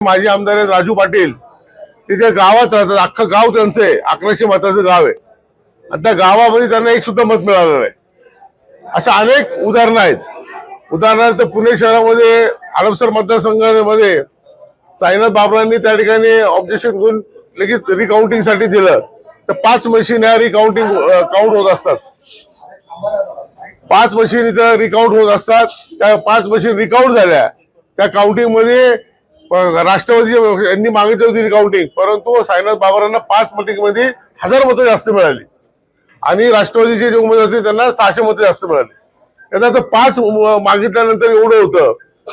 माजी आमदार आहेत राजू पाटील. तिथे गावात राहतात. अख्खं गाव त्यांचं आहे. अकराशे मताचं गाव आहे. आणि त्या गावामध्ये त्यांना एक सुद्धा मत मिळालं नाही. अशा अनेक उदाहरणं आहेत. उदाहरणार्थ पुणे शहरामध्ये हडपसर मतदारसंघामध्ये साईनाथ बाबरांनी त्या ठिकाणी ऑब्जेक्शन घेऊन लगेच रिकाउंटिंगसाठी दिलं. तर पाच मशीन ह्या रिकाउंटिंग काउंट होत असतात. पाच मशीन इथं रिकाउंट होत असतात. त्या पाच मशीन रिकाउंट झाल्या. त्या काउंटिंगमध्ये राष्ट्रवादी यांनी मागितली होती रिकाउंटिंग परंतु साईनाथ बाबरांना पाच मटिंगमध्ये हजार मतं जास्त मिळाली. आणि राष्ट्रवादीचे जे उमेदवार होते त्यांना सहाशे मतं जास्त मिळाली. त्यांना तर पाच मागितल्यानंतर एवढं होतं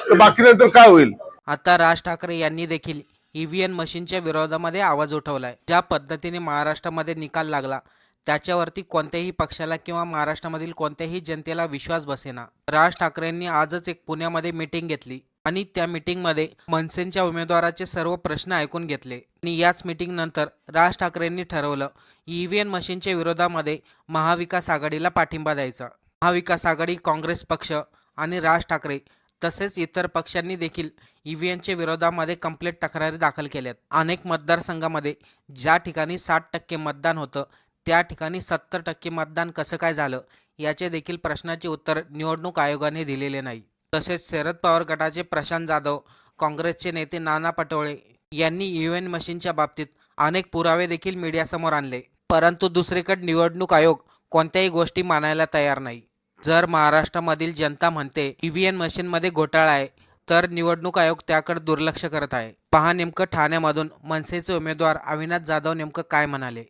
तर बाकी नंतर काय होईल? आता राज ठाकरे यांनी देखील ईव्हीएम मशीनच्या विरोधामध्ये आवाज उठवलाय. ज्या पद्धतीने महाराष्ट्रामध्ये निकाल लागला त्याच्यावरती कोणत्याही पक्षाला किंवा महाराष्ट्रामधील कोणत्याही जनतेला विश्वास बसेना. राज ठाकरेंनी आजच एक पुण्यामध्ये मीटिंग घेतली. आणि त्या मीटिंगमध्ये मनसेंच्या उमेदवाराचे सर्व प्रश्न ऐकून घेतले. आणि याच मीटिंगनंतर राज ठाकरेंनी ठरवलं ई व्ही एन मशीनच्या विरोधामध्ये महाविकास आघाडीला पाठिंबा द्यायचा. महाविकास आघाडी काँग्रेस पक्ष आणि राज ठाकरे तसेच इतर पक्षांनी देखील ईव्हीएमच्या विरोधामध्ये कंप्लेंट तक्रारी दाखल केल्यात. अनेक मतदारसंघामध्ये ज्या ठिकाणी साठ टक्के मतदान होतं त्या ठिकाणी सत्तर टक्के मतदान कसं काय झालं याचे देखील प्रश्नाचे उत्तर निवडणूक आयोगाने दिलेले नाही. तसेच शरद पवार गटाचे प्रशांत जाधव काँग्रेसचे नेते नाना पटोळे यांनी ईव्हीएम मशीनच्या बाबतीत अनेक पुरावे देखील मीडियासमोर आणले. परंतु दुसरीकडे निवडणूक आयोग कोणत्याही गोष्टी मानायला तयार नाही. जर महाराष्ट्रामधील जनता म्हणते ईव्हीएम मशीनमध्ये घोटाळा आहे तर निवडणूक आयोग त्याकडे दुर्लक्ष करत आहे. पहा नेमकं ठाण्यामधून मनसेचे उमेदवार अविनाश जाधव नेमकं काय म्हणाले.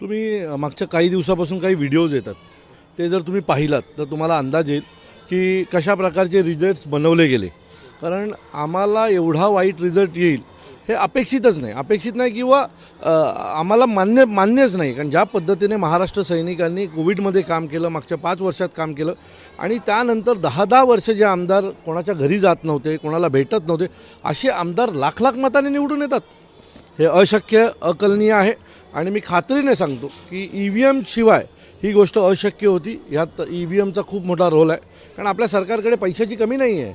तुम्ही मागच्या काही दिवसापासून काही व्हिडिओज येतात. ते जर तुम्ही पाहिलात तर तुम्हाला अंदाज येईल की कशा प्रकारचे रिझल्ट्स बनवले गेले. कारण आम्हाला एवढा वाईट रिझल्ट येईल हे अपेक्षितच नाही. अपेक्षित नाही किंवा आम्हाला मान्य मान्यच नाही. कारण ज्या पद्धतीने महाराष्ट्र सैनिकांनी कोविडमध्ये काम केलं मागच्या पाच वर्षात काम केलं आणि त्यानंतर दहा दहा वर्ष जे आमदार कोणाच्या घरी जात नव्हते कोणाला भेटत नव्हते असे आमदार लाख लाख मताने निवडून येतात. हे अशक्य अकलनीय आहे. आणि मी खात्रीने सांगतो की ई व्ही एमशिवाय ही गोष्ट अशक्य होती. ह्यात ई व्ही एमचा खूप मोठा रोल आहे. कारण आपल्या सरकारकडे पैशाची कमी नाही आहे.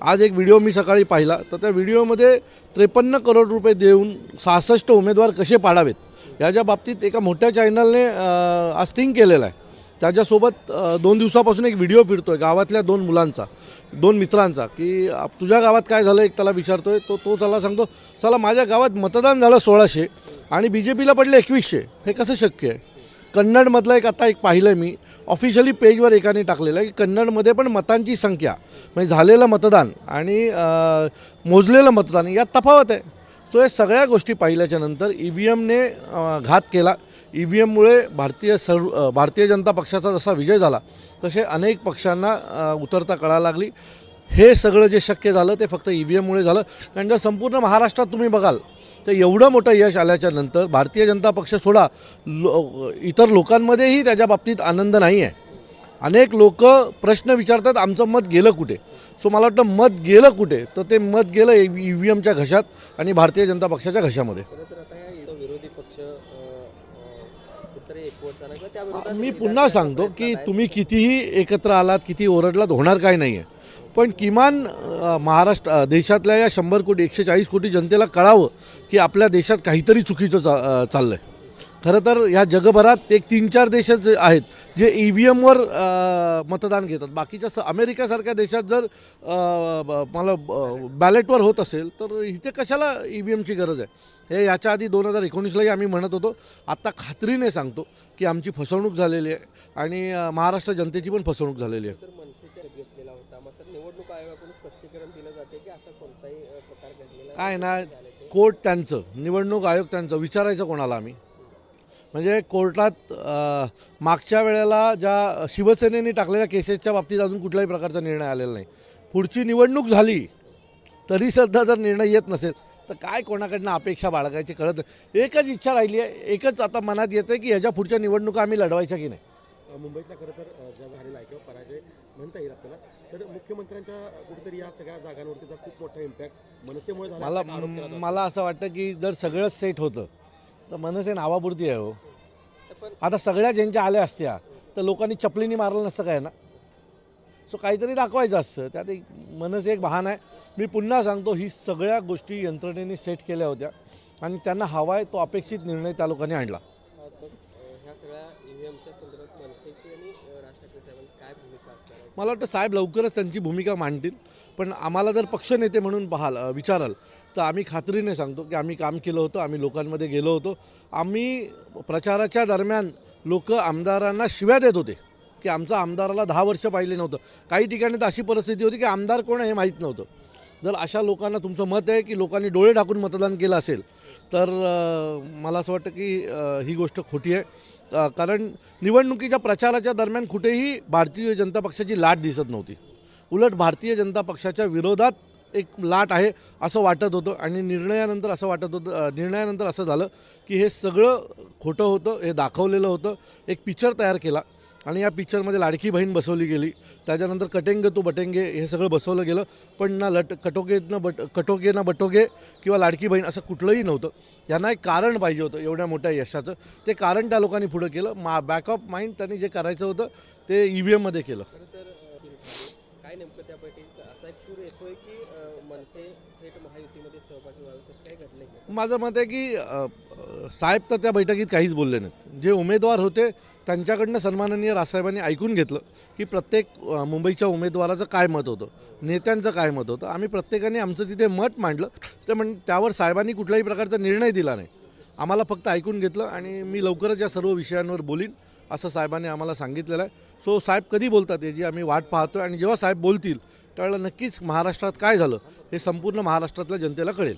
आज एक व्हिडिओ मी सकाळी पाहिला. तर त्या व्हिडिओमध्ये त्रेपन्न करोड रुपये देऊन सहासष्ट उमेदवार कसे पाडावेत? याच्या बाबतीत एका मोठ्या चॅनलने आज स्टिंग केलेला आहे. त्याच्यासोबत दोन दिवसापासून एक व्हिडिओ फिरतो आहे गावातल्या दोन मुलांचा दोन मित्रांचा की तुझ्या गावात काय झालं एक त्याला विचारतो आहे तो तो त्याला सांगतो चला माझ्या गावात मतदान झालं सोळाशे आणि बी जे पीला पडले एकवीसशे. हे कसं शक्य आहे? कन्नडमधलं एक आता एक पाहिलं मी. ऑफिशियली पेजवर एकाने टाकलेलं आहे की कन्नडमध्ये पण मतांची संख्या म्हणजे झालेलं मतदान आणि मोजलेलं मतदान यात तफावत आहे. सो या सगळ्या गोष्टी पाहिल्याच्या नंतर ई व्ही एमने घात केला. ई व्ही एममुळे भारतीय सर्व भारतीय जनता पक्षाचा जसा विजय झाला तसे अनेक पक्षांना उतरता कळायला लागली. हे सगळं जे शक्य झालं ते फक्त ई व्ही एममुळे झालं. कारण जर संपूर्ण महाराष्ट्रात तुम्ही बघाल तर एवढं मोठं यश आल्याच्यानंतर भारतीय जनता पक्ष सोडा लो इतर लोकांमध्येही त्याच्या बाबतीत आनंद नाही आहे अनेक लोक प्रश्न विचारतात आमचं मत गेलं कुठे? सो मला वाटतं मत गेलं कुठे? तर ते मत गेलं ई व्ही एमच्या घशात आणि भारतीय जनता पक्षाच्या घशामध्ये. मी पुन्हा सांगतो की. तुम्ही कितीही एकत्र आलात किती ओरडलात होणार काय नाही आहे पण किमान महाराष्ट्र देशातल्या या शंभर कोटी एकशे चाळीस कोटी जनतेला कळावं की आपल्या देशात काहीतरी चुकीचं चा चाललं आहे खरं तर ह्या जगभरात एक तीन चार देश जे आहेत जे ई व्ही एमवर मतदान घेतात. बाकीच्या स अमेरिकेसारख्या देशात जर ब- मला बॅलेटवर होत असेल तर इथे कशाला ई व्ही एमची गरज आहे? हे याच्या आधी दोन हजार एकोणीसलाही आम्ही म्हणत होतो. आत्ता खात्रीने सांगतो की आमची फसवणूक झालेली आहे आणि महाराष्ट्र जनतेची पण फसवणूक झालेली आहे तर मनसेच्या घेतलेला होता मात्र निवडणूक आयोगाकडून स्पष्टीकरण दिलं जाते की असा कोणताही अ, प्रकार घडलेला काय ना. कोर्ट त्यांचं निवडणूक आयोग त्यांचं विचारायचं कोणाला आम्ही म्हणजे कोर्टात मागच्या वेळेला ज्या शिवसेनेने टाकलेल्या केसेसच्या बाबतीत अजून कुठल्याही प्रकारचा निर्णय आलेला नाही पुढची निवडणूक झाली तरी सुद्धा जर निर्णय येत नसेल तर काय कोणाकडनं अपेक्षा बाळगायची कळत. एकच इच्छा राहिली आहे एकच आता मनात येतं की ह्याच्या पुढच्या निवडणुका आम्ही लढवायच्या की नाही मुंबईतला खरं तर झालेला आहे किंवा पराजय म्हणता येईल आपल्याला तर मुख्यमंत्र्यांच्या कुठेतरी या सगळ्या जागांवरतीचा खूप मोठा इम्पॅक्ट मनसेमुळे झाला मला. मला असं वाटतं की जर सगळंच सेट होतं तर मनसे नावापुरती आहे हो. आता सगळ्या ज्यांच्या आल्या असत्या तर लोकांनी चपलीनी मारलं नसतं काय ना? सो काहीतरी दाखवायचं असतं. त्यात एक मनसे एक बहाणा आहे. मी पुन्हा सांगतो ही सगळ्या गोष्टी यंत्रणेने सेट केल्या होत्या आणि त्यांना हवा आहे तो अपेक्षित निर्णय त्या लोकांनी आणला. ह्या सगळ्या ईव्हीएमच्या संदर्भात मनसेची आणि राज ठाकरे साहेबांची काय भूमिका असणार आहे? मला वाटतं साहेब लवकरच त्यांची भूमिका मांडतील. पण आम्हाला जर पक्षनेते म्हणून पाहाल विचाराल तर आम्ही खात्रीने सांगतो की आम्ही काम केलं होतं आम्ही लोकांमध्ये गेलो होतो. आम्ही प्रचाराच्या दरम्यान लोक आमदारांना शिव्या देत होते की आमचा आमदाराला दहा वर्ष पाहिले नव्हतं. काही ठिकाणी तर अशी परिस्थिती होती की आमदार कोण आहे हे माहीत नव्हतं. जर अशा लोकांना तुमचं मत आहे की लोकांनी डोळे टाकून मतदान केलं असेल तर मला असं वाटतं की ही गोष्ट खोटी आहे. कारण निवडणुकीच्या प्रचाराच्या दरम्यान कुठेही भारतीय जनता पक्षाची लाट दिसत नव्हती. उलट भारतीय जनता पक्षाच्या विरोधात एक लाट आहे असं वाटत होतं आणि निर्णयानंतर असं वाटत होतं निर्णयानंतर असं झालं की हे सगळं खोटं होतं हे दाखवलेलं होतं. एक पिक्चर तयार केला. आणि या पिक्चरमध्ये लाडकी बहीण बसवली गेली. त्याच्यानंतर कटेंगे तो बटेंगे हे सगळं बसवलं गेलं. पण ना लट कटोगे ना बट कटोगे ना बटोगे किंवा लाडकी बहीण असं कुठलंही नव्हतं. यांना एक कारण पाहिजे होतं एवढ्या मोठ्या यशाचं. ते कारण त्या लोकांनी पुढं केलं. मा बॅक ऑफ माइंड त्यांनी जे करायचं होतं ते ई व्ही एममध्ये केलं. माझं मत आहे की साहेब तर त्या बैठकीत काहीच बोलले नाहीत. जे उमेदवार होते त्यांच्याकडनं सन्माननीय राजसाहेबांनी ऐकून घेतलं की प्रत्येक मुंबईच्या उमेदवाराचं काय मत होतं नेत्यांचं काय मत होतं. आम्ही प्रत्येकाने आमचं तिथे मत मांडलं. तर म्हण त्यावर साहेबांनी कुठल्याही प्रकारचा निर्णय दिला नाही. आम्हाला फक्त ऐकून घेतलं आणि मी लवकरच या सर्व विषयांवर बोलीन असं साहेबांनी आम्हाला सांगितलेलं आहे. सो साहेब कधी बोलतात याची आम्ही वाट पाहतो आणि जेव्हा साहेब बोलतील त्यावेळेला नक्कीच महाराष्ट्रात काय झालं हे संपूर्ण महाराष्ट्रातल्या जनतेला कळेल.